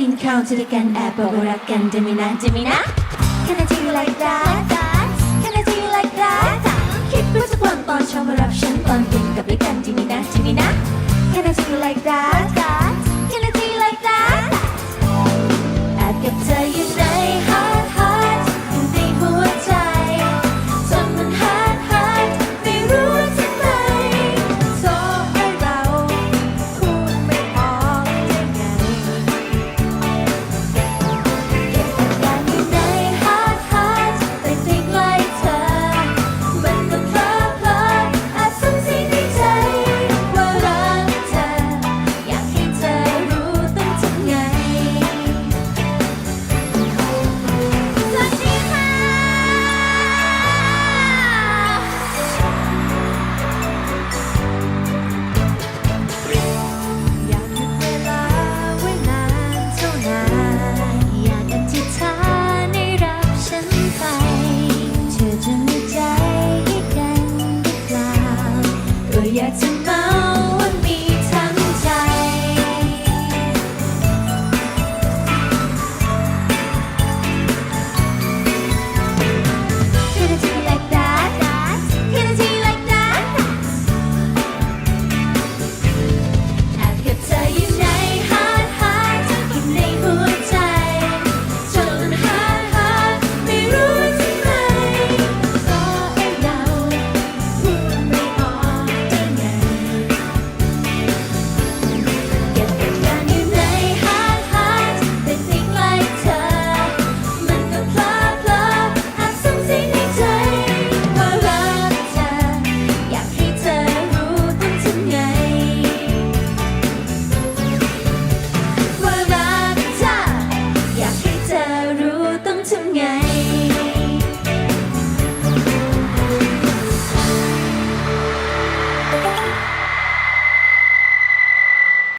กินข้าวจะได้กันแอบบอกว่ารักกันจะมีนะจะมีนะ Can I do you like that Can I do you like that คิดว่าสักวันตอนเช้ามา